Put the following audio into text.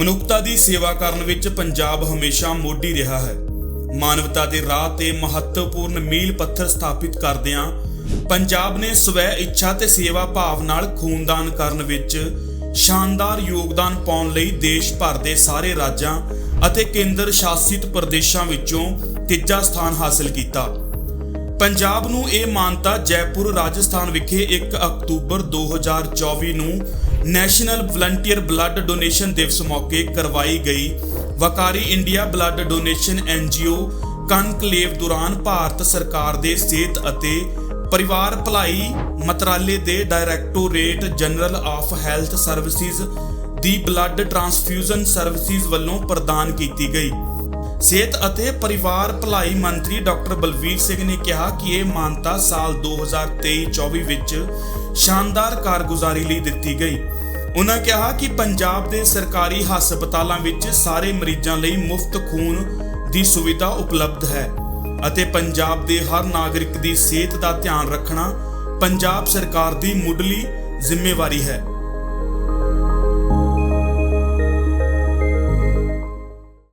ਮਨੁੱਖਤਾ ਦੀ ਸੇਵਾ ਕਰਨ ਵਿੱਚ ਪੰਜਾਬ ਹਮੇਸ਼ਾ ਮੋਢੀ ਰਿਹਾ ਹੈ। ਮਾਨਵਤਾ ਦੇ ਰਾਹ ਤੇ ਮਹੱਤਵਪੂਰਨ ਮੀਲ ਪੱਥਰ ਸਥਾਪਿਤ ਕਰਦਿਆਂ ਪੰਜਾਬ ਨੇ ਸਵੈ ਇੱਛਾ ਤੇ ਸੇਵਾ ਭਾਵ ਨਾਲ ਖੂਨਦਾਨ ਕਰਨ ਵਿੱਚ ਸ਼ਾਨਦਾਰ ਯੋਗਦਾਨ ਪਾਉਣ ਲਈ ਦੇਸ਼ ਭਰ ਦੇ ਸਾਰੇ ਰਾਜਾਂ ਅਤੇ ਕੇਂਦਰ ਸ਼ਾਸਿਤ ਪ੍ਰਦੇਸ਼ਾਂ ਵਿੱਚੋਂ ਤੀਜਾ ਸਥਾਨ ਹਾਸਲ ਕੀਤਾ। ਪੰਜਾਬ ਨੂੰ ਇਹ ਮਾਨਤਾ ਜੈਪੁਰ, ਰਾਜਸਥਾਨ ਵਿਖੇ 1 ਅਕਤੂਬਰ 2024 ਨੂੰ ਨੈਸ਼ਨਲ ਵਲੰਟੀਅਰ ਬਲੱਡ ਡੋਨੇਸ਼ਨ ਦਿਵਸ ਮੌਕੇ ਕਰਵਾਈ ਗਈ। ਵਕਾਰੀ India blood donation NGO conclave ਦੌਰਾਨ ਭਾਰਤ ਸਰਕਾਰ ਦੇ ਸਿਹਤ ਅਤੇ ਪਰਿਵਾਰ ਭਲਾਈ ਮੰਤਰਾਲੇ ਦੇ directorate general of health services the blood transfusion services ਵੱਲੋਂ ਪ੍ਰਦਾਨ ਕੀਤੀ ਗਈ। ਸਿਹਤ ਅਤੇ ਪਰਿਵਾਰ ਭਲਾਈ ਮੰਤਰੀ ਡਾਕਟਰ ਬਲਵੀਰ ਸਿੰਘ ਨੇ ਕਿਹਾ ਕਿ ਇਹ ਮਾਨਤਾ ਸਾਲ 2023-24 ਵਿੱਚ ਸ਼ਾਨਦਾਰ ਕਾਰਗੁਜ਼ਾਰੀ ਲਈ ਦਿੱਤੀ ਗਈ। ਉਹਨਾਂ ਕਿਹਾ ਕਿ ਪੰਜਾਬ ਦੇ ਸਰਕਾਰੀ ਹਸਪਤਾਲਾਂ ਵਿੱਚ ਸਾਰੇ ਮਰੀਜ਼ਾਂ ਲਈ ਮੁਫਤ ਖੂਨ ਦੀ ਸੁਵਿਧਾ ਉਪਲਬਧ ਹੈ ਅਤੇ ਪੰਜਾਬ ਦੇ ਹਰ ਨਾਗਰਿਕ ਦੀ ਸਿਹਤ ਦਾ ਧਿਆਨ ਰੱਖਣਾ ਪੰਜਾਬ ਸਰਕਾਰ ਦੀ ਮੁੱਢਲੀ ਜ਼ਿੰਮੇਵਾਰੀ ਹੈ।